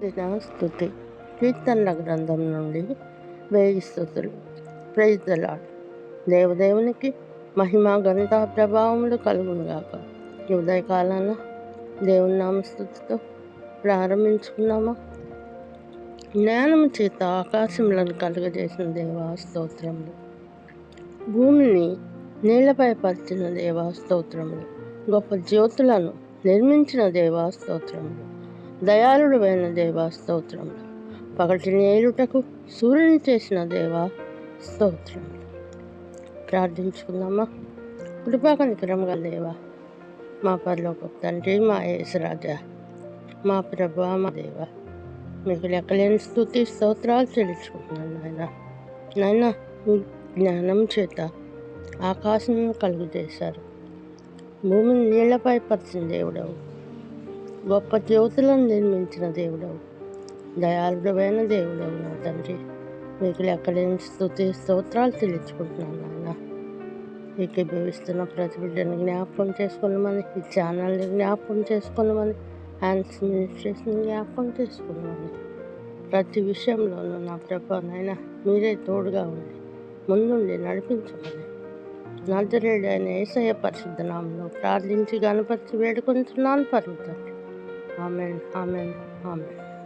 దిన స్థుతి కీర్తనల గ్రంథం నుండి వేయి స్థుతులు ప్రైజ్ దేవదేవునికి మహిమ గణిత ప్రభావములు కలుగునుగాక ఈ ఉదయకాలాన దేవుని నామస్థుతితో ప్రారంభించుకున్నామా జ్ఞానం చేత ఆకాశములను కలుగజేసిన దేవా స్తోత్రములు. భూమిని నీళ్ళపై పరిచిన దేవా స్తోత్రములు. గొప్ప జ్యోతులను నిర్మించిన దేవా స్తోత్రములు. దయాళుడైన దేవా స్తోత్రములు. పగటిని ఏలుటకు సూర్యుని చేసిన దేవా స్తోత్రములు. ప్రార్థించుకుందామా? కృపాక నికరంగా దేవా మా పరలోక తండ్రి మా యేసరాజా మా ప్రభు మా దేవ మీకు లెక్కలేని స్థుతి స్తోత్రాలు చెల్లించుకుంటున్నాను నాయన. నాయన మీ జ్ఞానం చేత ఆకాశం కలుగు చేశారు. భూమిని నీళ్ళపై పరిచిన దేవుడవు. గొప్ప జ్యోతులను నిర్మించిన దేవుడవు. దయాళుడమైన దేవుడవు నా తండ్రి. మీకు లెక్కలేని స్థుతి స్తోత్రాలు చెల్లించుకుంటున్నాను నాయన ఏకీభవిస్తున్న ప్రతి బిడ్డను జ్ఞాపకం చేసుకోమని ఈ ఛానల్ని జ్ఞాపకం చేసుకోమని హ్యాండ్స్ మినిస్ట్రేషన్ జ్ఞాపకం చేసుకోమని ప్రతి విషయంలోనూ నా ప్రభానైనా మీరే తోడుగా ఉండి ముందుండి నడిపించమని. నజరేడు ఏసయ పరిశుద్ధ నామంలో ప్రార్థించి గణపరిచి వేడుకుంటున్నాను పరుగుతాను Amen. Amen. Amen.